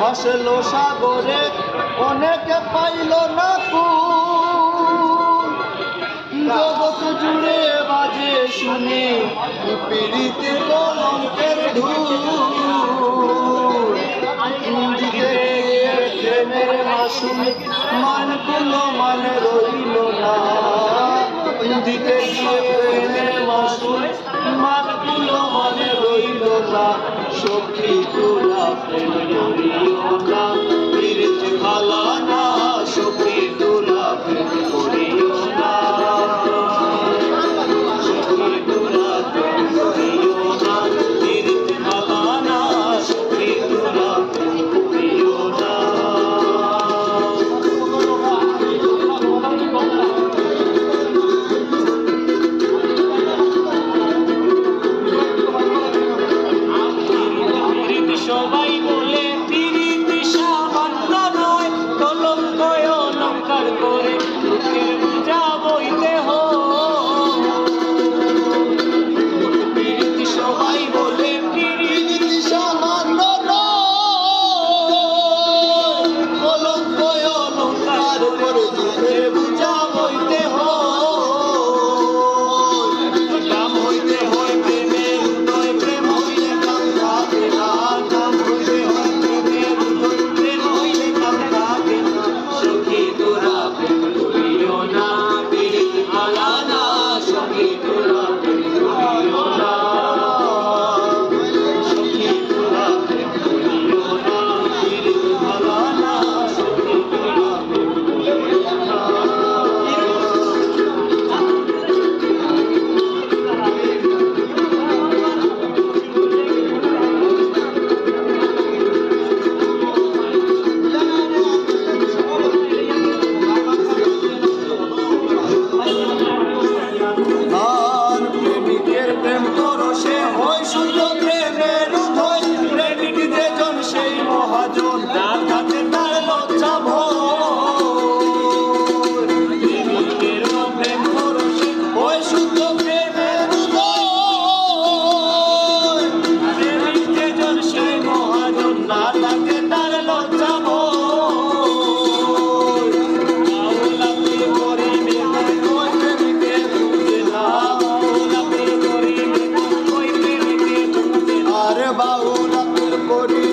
ভাসলো সাগরে, অনেকে পাইল না জগৎ জুড়ে বাজে শুনি পিড়িতে কলঙ্কের দিকে প্রেমের মান কুলো, মান রইল না। দিতে প্রেমের মান কুলো মানে রইল না। সখী তোরা প্রেম Hallelujah. বাউলাতের পরি